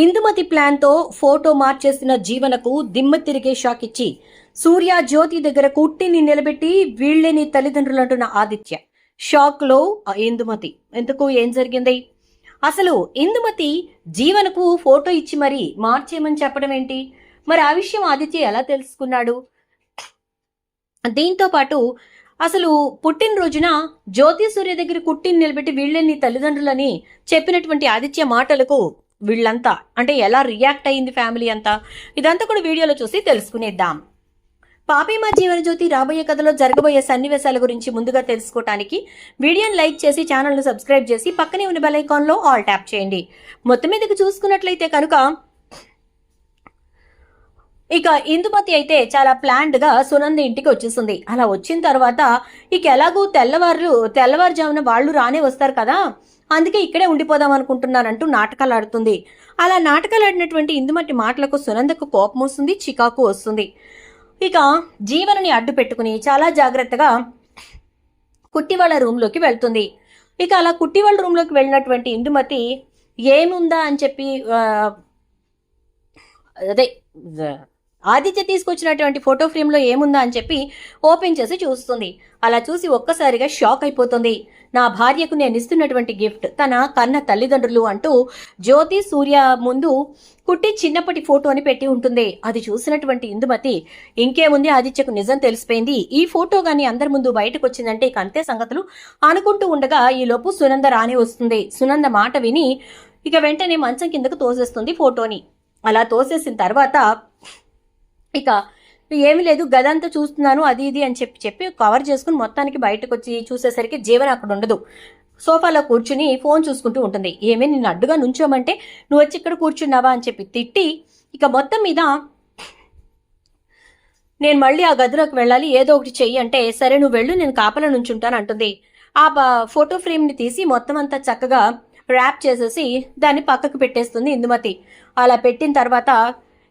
ఇందుమతి ప్లాన్తో ఫోటో మార్చేసిన జీవనకు దిమ్మ తిరిగే షాక్ ఇచ్చి సూర్య జ్యోతి దగ్గర కుట్టిని నిలబెట్టి వీళ్ళని తల్లిదండ్రులంటున్న ఆదిత్య. షాక్లో ఇందుమతి. ఎందుకు? ఏం జరిగింది? అసలు ఇందుమతి జీవనకు ఫోటో ఇచ్చి మరి మార్చేయమని చెప్పడం ఏంటి? మరి ఆ విషయం ఆదిత్య ఎలా తెలుసుకున్నాడు? దీంతో పాటు అసలు పుట్టినరోజున జ్యోతి సూర్య దగ్గర కుట్టిని నిలబెట్టి వీళ్ళని తల్లిదండ్రులని చెప్పినటువంటి ఆదిత్య మాటలకు వీళ్ళంతా అంటే ఎలా రియాక్ట్ అయ్యింది ఫ్యామిలీ అంతా? ఇదంతా కూడా వీడియోలో చూసి తెలుసుకునేద్దాం. పాపిమా జీవనజ్యోతి రాబోయే కథలో జరగబోయే సన్నివేశాల గురించి ముందుగా తెలుసుకోవటానికి వీడియోని లైక్ చేసి ఛానల్ను సబ్స్క్రైబ్ చేసి పక్కనే ఉన్న బెల్ ఐకాన్లో ఆల్ ట్యాప్ చేయండి. మొత్తం మీదకి చూసుకున్నట్లయితే కనుక ఇక ఇందుమతి అయితే చాలా ప్లాన్డ్గా సునంద ఇంటికి వచ్చేస్తుంది అలా వచ్చిన తర్వాత ఇక ఎలాగూ తెల్లవారు తెల్లవారుజామున వాళ్ళు రానే వస్తారు కదా. అందుకే ఇక్కడే ఉండిపోదాం అనుకుంటున్నానంటూ నాటకాలు ఆడుతుంది. అలా నాటకాలు ఆడినటువంటి ఇందుమతి మాటలకు సునందకు కోపం వస్తుంది చికాకు వస్తుంది. ఇక జీవనని అడ్డు పెట్టుకుని చాలా జాగ్రత్తగా కుట్టి వాళ్ళ రూమ్లోకి వెళ్తుంది. ఇక అలా కుట్టి వాళ్ళ రూమ్లోకి వెళ్ళినటువంటి ఇందుమతి ఏముందా అని చెప్పి అదే ఆదిత్య తీసుకొచ్చినటువంటి ఫోటో ఫ్రేమ్లో ఏముందా అని చెప్పి ఓపెన్ చేసి చూస్తుంది. అలా చూసి ఒక్కసారిగా షాక్ అయిపోతుంది. నా భార్యకు నేను ఇస్తున్నటువంటి గిఫ్ట్ తన కన్న తల్లిదండ్రులు అంటూ జ్యోతి సూర్య ముందు కుట్టి చిన్నప్పటి ఫోటో అని పెట్టి ఉంటుంది. అది చూసినటువంటి ఇందుమతి ఇంకేముంది ఆదిత్యకు నిజం తెలిసిపోయింది. ఈ ఫోటో గాని అందరి ముందు బయటకు వచ్చిందంటే ఇక అంతే సంగతులు అనుకుంటూ ఉండగా ఈలోపు సునంద రాని వస్తుంది. సునంద మాట విని ఇక వెంటనే మంచం కిందకు తోసేస్తుంది ఫోటోని. అలా తోసేసిన తర్వాత ఇక ఏమి లేదు గదంతా చూస్తున్నాను అది ఇది అని చెప్పి చెప్పి కవర్ చేసుకుని మొత్తానికి బయటకు వచ్చి చూసేసరికి జీవన అక్కడ ఉండదు. సోఫాలో కూర్చుని ఫోన్ చూసుకుంటూ ఉంటుంది. ఏమే నిన్ను అడ్డుగా నుంచోమంటే నువ్వు వచ్చి ఇక్కడ కూర్చున్నావా అని చెప్పి తిట్టి ఇక మొత్తం మీద నేను మళ్ళీ ఆ గదిలోకి వెళ్ళాలి ఏదో ఒకటి చెయ్యి అంటే సరే నువ్వు వెళ్ళు నేను కాపలా నుంచుంటాను అంటుంది. ఆ ఫోటో ఫ్రేమ్ని తీసి మొత్తం అంతా చక్కగా ర్యాప్ చేసేసి దాన్ని పక్కకు పెట్టేస్తుంది ఇందుమతి. అలా పెట్టిన తర్వాత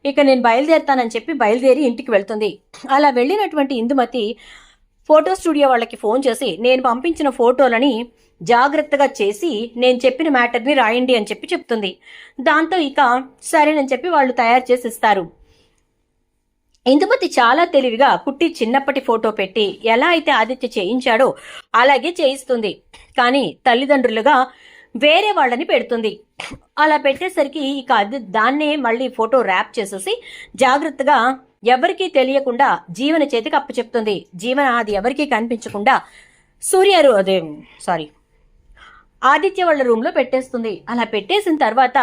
ఇక నేను బయలుదేరుతానని చెప్పి బయలుదేరి ఇంటికి వెళ్తుంది. అలా వెళ్ళినటువంటి ఇందుమతి ఫోటో స్టూడియో వాళ్ళకి ఫోన్ చేసి నేను పంపించిన ఫోటోలని జాగ్రత్తగా చేసి నేను చెప్పిన మ్యాటర్ని రాయండి అని చెప్పి చెప్తుంది. దాంతో ఇక సరేనని చెప్పి వాళ్ళు తయారు చేసి ఇస్తారు. ఇందుమతి చాలా తెలివిగా పుట్టి చిన్నప్పటి ఫోటో పెట్టి ఎలా అయితే ఆదిత్య చేయించాడో అలాగే చేయిస్తుంది. కానీ తల్లిదండ్రులుగా వేరే వాళ్ళని పెడుతుంది. అలా పెట్టేసరికి ఇక అది దాన్నే మళ్ళీ ఫోటో ర్యాప్ చేసేసి జాగ్రత్తగా ఎవరికీ తెలియకుండా జీవన చేతికి అప్పచెప్తుంది జీవన అది ఎవరికీ కనిపించకుండా సూర్యారు అదే సారీ ఆదిత్య వాళ్ళ రూమ్లో పెట్టేస్తుంది. అలా పెట్టేసిన తర్వాత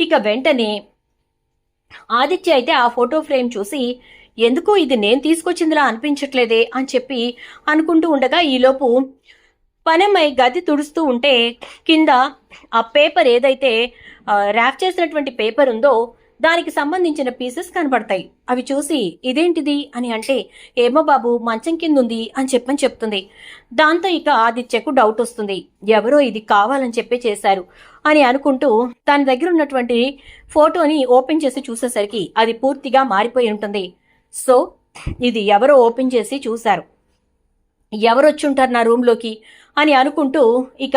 ఇక వెంటనే ఆదిత్య అయితే ఆ ఫోటో ఫ్రేమ్ చూసి ఎందుకు ఇది నేను తీసుకొచ్చిందిలా అనిపించట్లేదే? అని చెప్పి అనుకుంటూ ఉండగా ఈలోపు పనమ్మాయి గది తుడుస్తూ ఉంటే కింద ఆ పేపర్ ఏదైతే ర్యాప్ చేసినటువంటి పేపర్ ఉందో దానికి సంబంధించిన పీసెస్ కనబడతాయి. అవి చూసి ఇదేంటిది? అని అంటే ఏమో బాబు మంచం కింద ఉంది అని చెప్పని చెప్తుంది. దాంతో ఇక ఆదిత్యకు డౌట్ వస్తుంది. ఎవరో ఇది కావాలని చెప్పి చేశారు అని అనుకుంటూ తన దగ్గర ఉన్నటువంటి ఫోటోని ఓపెన్ చేసి చూసేసరికి అది పూర్తిగా మారిపోయి ఉంటుంది. సో ఇది ఎవరో ఓపెన్ చేసి చూశారు? ఎవరొచ్చుంటారు నా రూమ్లోకి? అని అనుకుంటూ ఇక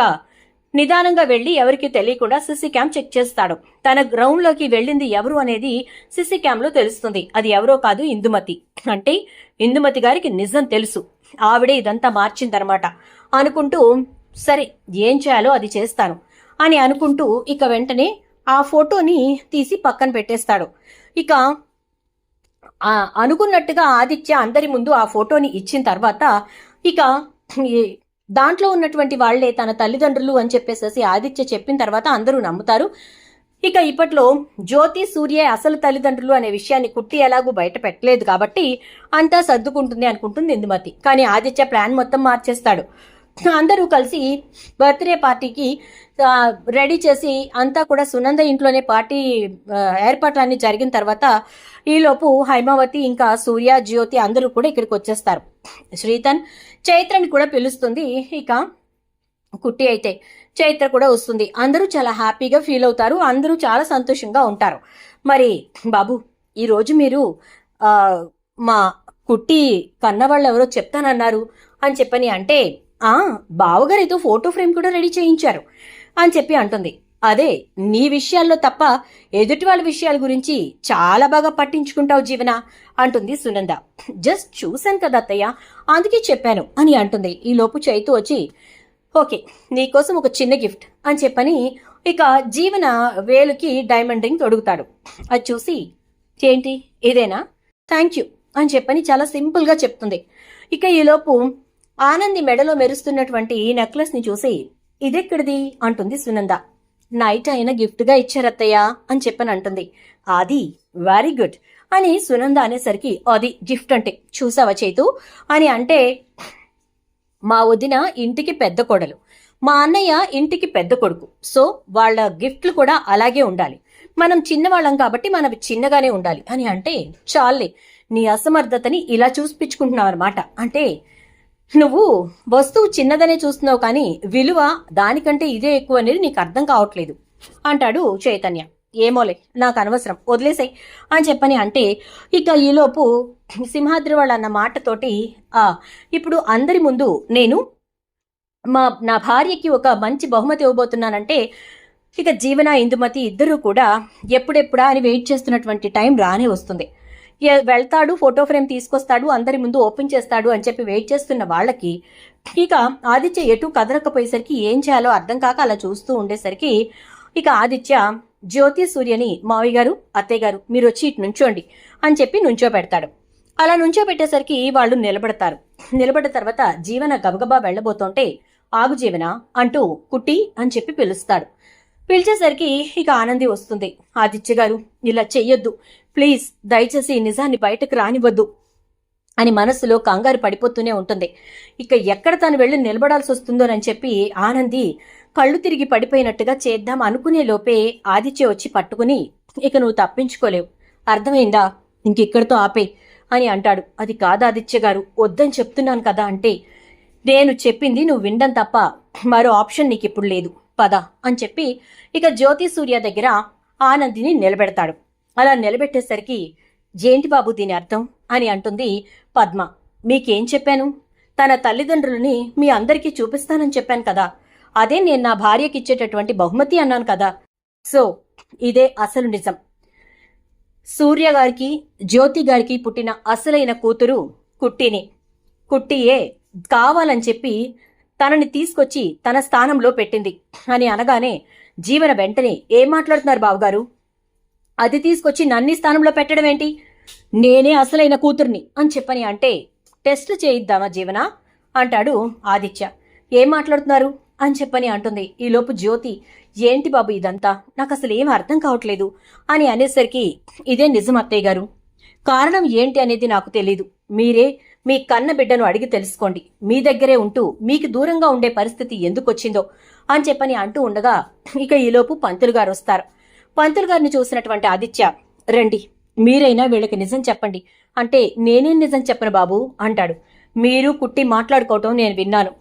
నిదానంగా వెళ్ళి ఎవరికి తెలియకుండా సిసి క్యామ్ చెక్ చేస్తాడు. తన గ్రౌండ్లోకి వెళ్ళింది ఎవరు అనేది సిసి క్యామ్లో తెలుస్తుంది. అది ఎవరో కాదు ఇందుమతి. అంటే ఇందుమతి గారికి నిజం తెలుసు. ఆవిడే ఇదంతా మార్చిందనమాట. అనుకుంటూ సరే ఏం చేయాలో అది చేస్తాను అని అనుకుంటూ ఇక వెంటనే ఆ ఫోటోని తీసి పక్కన పెట్టేస్తాడు. ఇక అనుకున్నట్టుగా ఆదిత్య అందరి ముందు ఆ ఫోటోని ఇచ్చిన తర్వాత ఇక దాంట్లో ఉన్నటువంటి వాళ్ళే తన తల్లిదండ్రులు అని చెప్పేసేసి ఆదిత్య చెప్పిన తర్వాత అందరూ నమ్ముతారు. ఇక ఇప్పట్లో జ్యోతి సూర్య అసలు తల్లిదండ్రులు అనే విషయాన్ని కుట్టి ఎలాగూ బయట పెట్టలేదు కాబట్టి అంతా సర్దుకుంటుంది అనుకుంటుంది ఇందుమతి. కానీ ఆదిత్య ప్లాన్ మొత్తం మార్చేస్తాడు. అందరూ కలిసి బర్త్డే పార్టీకి రెడీ చేసి అంతా కూడా సునంద ఇంట్లోనే పార్టీ ఏర్పాట్లన్నీ జరిగిన తర్వాత ఈలోపు హైమావతి ఇంకా సూర్య జ్యోతి అందరూ కూడా ఇక్కడికి వచ్చేస్తారు. శ్రీతన్ చైత్రని కూడా పిలుస్తుంది. ఇక కుట్టి అయితే చైత్ర కూడా వస్తుంది. అందరూ చాలా హ్యాపీగా ఫీల్ అవుతారు. అందరూ చాలా సంతోషంగా ఉంటారు. మరి బాబు ఈరోజు మీరు మా కుట్టి కన్నవాళ్ళు ఎవరో చెప్తానన్నారు అని చెప్పని అంటే ఆ బావగారితో ఫోటో ఫ్రేమ్ కూడా రెడీ చేయించారు అని చెప్పి అంటుంది. అదే నీ విషయాల్లో తప్ప ఎదుటి వాళ్ళ విషయాల గురించి చాలా బాగా పట్టించుకుంటావు జీవన అంటుంది సునంద. జస్ట్ చూశాను కదా అత్తయ్య అందుకే చెప్పాను అని అంటుంది. ఈ లోపు చైతు వచ్చి ఓకే నీకోసం ఒక చిన్న గిఫ్ట్ అని చెప్పని ఇక జీవన వేలుకి డైమండ్ రింగ్ తొడుగుతాడు. అది చూసి ఏంటి ఇదేనా? థ్యాంక్ యూ అని చెప్పని చాలా సింపుల్గా చెప్తుంది. ఇక ఈలోపు ఆనంది మెడలో మెరుస్తున్నటువంటి నెక్లెస్ని చూసి ఇదెక్కడిది? అంటుంది సునంద. నైట్ ఆయన గిఫ్ట్గా ఇచ్చారత్తయ్యా అని చెప్పని అంటుంది అది వెరీ గుడ్ అని సునంద అనేసరికి అది గిఫ్ట్ అంటే చూసావా చేతు? అని అంటే మా వదిన ఇంటికి పెద్ద కోడలు. మా అన్నయ్య ఇంటికి పెద్ద కొడుకు. సో వాళ్ళ గిఫ్ట్లు కూడా అలాగే ఉండాలి. మనం చిన్నవాళ్ళం కాబట్టి మనవి చిన్నగానే ఉండాలి అని అంటే చాలే నీ అసమర్థతని ఇలా చూసిపించుకుంటున్నావు అనమాట అంటే నువ్వు వస్తువు చిన్నదనే చూస్తున్నావు కానీ విలువ దానికంటే ఇదే ఎక్కువ అనేది నీకు అర్థం కావట్లేదు అంటాడు చైతన్య. ఏమోలే నాకు అనవసరం. వదిలేసాయి అని చెప్పని అంటే ఇక ఈలోపు సింహాద్రి వాళ్ళు అన్న మాటతోటి ఇప్పుడు అందరి ముందు నేను మా నా భార్యకి ఒక మంచి బహుమతి ఇవ్వబోతున్నానంటే ఇక జీవన ఇందుమతి ఇద్దరూ కూడా ఎప్పుడెప్పుడా అని వెయిట్ చేస్తున్నటువంటి టైం రానే వస్తుంది. వెళ్తాడు ఫోటో ఫ్రేమ్ తీసుకొస్తాడు అందరి ముందు ఓపెన్ చేస్తాడు అని చెప్పి వెయిట్ చేస్తున్న వాళ్ళకి ఇక ఆదిత్య ఎటు కదలకపోయేసరికి ఏం చేయాలో అర్థం కాక అలా చూస్తూ ఉండేసరికి ఇక ఆదిత్య జ్యోతి సూర్యని మావయ్య గారు అత్తయ్య గారు మీరు వచ్చి ఇటు నుంచోండి అని చెప్పి నుంచో పెడతాడు అలా నుంచో పెట్టేసరికి వాళ్ళు నిలబడతారు. నిలబడ్డ తర్వాత జీవన గబగబా వెళ్ళబోతుంటే ఆగు జీవన అంటూ కుట్టి అని చెప్పి పిలుస్తాడు. పిలిచేసరికి ఇక ఆనంది వస్తుంది. ఆదిత్య గారు ఇలా చెయ్యొద్దు. ప్లీజ్ దయచేసి ఈ నిజాన్ని బయటకు రానివ్వద్దు అని మనసులో కంగారు పడిపోతూనే ఉంటుంది. ఇక ఎక్కడ తను వెళ్ళి నిలబడాల్సి వస్తుందోనని చెప్పి ఆనంది కళ్ళు తిరిగి పడిపోయినట్టుగా చేద్దాం అనుకునే లోపే ఆదిత్య వచ్చి పట్టుకుని ఇక నువ్వు తప్పించుకోలేవు. అర్థమైందా? ఇంకిక్కడితో ఆపే అని అంటాడు. అది కాదు ఆదిత్య గారు వద్దని చెప్తున్నాను కదా అంటే నేను చెప్పింది నువ్వు వినడం తప్ప మరో ఆప్షన్ నీకు ఇప్పుడు లేదు. పద అని చెప్పి ఇక జ్యోతి సూర్య దగ్గర ఆనందిని నిలబెడతాడు. అలా నిలబెట్టేసరికి ఏంటి బాబు దీని అర్థం? అని అంటుంది పద్మ. మీకేం చెప్పాను? తన తల్లిదండ్రులని మీ అందరికీ చూపిస్తానని చెప్పాను కదా. అదే నేను నా భార్యకి ఇచ్చేటటువంటి బహుమతి అన్నాను కదా. సో ఇదే అసలు నిజం. సూర్య గారికి జ్యోతి గారికి పుట్టిన అసలైన కూతురు కుట్టిని. కుట్టియే కావాలని చెప్పి తనని తీసుకొచ్చి తన స్థానంలో పెట్టింది. అని అనగానే జీవన వెంటనే ఏం మాట్లాడుతున్నారు బావగారు? అది తీసుకొచ్చి నన్ని స్థానంలో పెట్టడం ఏంటి? నేనే అసలైన కూతుర్ని అని చెప్పని అంటే టెస్ట్ చేయిద్దామా జీవన? అంటాడు ఆదిత్య. ఏం మాట్లాడుతున్నారు? అని చెప్పని అంటుంది. ఈలోపు జ్యోతి ఏంటి బాబు ఇదంతా? నాకు అసలు ఏం అర్థం కావట్లేదు అని అనేసరికి ఇదే నిజం అత్తయ్య గారు. కారణం ఏంటి అనేది నాకు తెలీదు. మీరే మీ కన్న బిడ్డను అడిగి తెలుసుకోండి. మీ దగ్గరే ఉంటూ మీకు దూరంగా ఉండే పరిస్థితి ఎందుకు వచ్చిందో అని చెప్పని అంటూ ఉండగా ఇక ఈలోపు పంతులు గారు వస్తారు. పంతులు గారిని చూసినటువంటి ఆదిత్య రండి మీరైనా వీళ్ళకి నిజం చెప్పండి. అంటే నేనేం నిజం చెప్పను బాబు? అంటాడు. మీరు కుట్టి మాట్లాడుకోవటం నేను విన్నాను.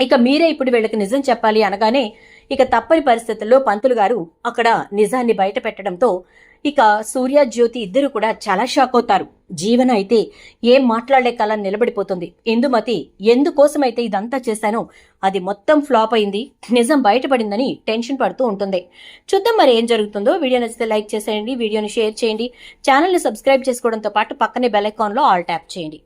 ఇక మీరే ఇప్పుడు వీళ్ళకి నిజం చెప్పాలి అనగానే ఇక తప్పని పరిస్థితుల్లో పంతులు గారు అక్కడ నిజాన్ని బయట పెట్టడంతో ఇక సూర్య జ్యోతి ఇద్దరు కూడా చాలా షాక్ అవుతారు. జీవన అయితే ఏం మాట్లాడలేక అలా నిలబడిపోతుంది. ఇందుమతి ఎందుకోసమైతే ఇదంతా చేశానో అది మొత్తం ఫ్లాప్ అయింది. నిజం బయటపడిందని టెన్షన్ పడుతూ ఉంటుంది. చూద్దాం మరి ఏం జరుగుతుందో. వీడియో నచ్చితే లైక్ చేసేయండి వీడియోని షేర్ చేయండి. ఛానల్ని సబ్స్క్రైబ్ చేసుకోవడంతో పాటు పక్కనే బెల్ ఐకాన్లో ఆల్ ట్యాప్ చేయండి.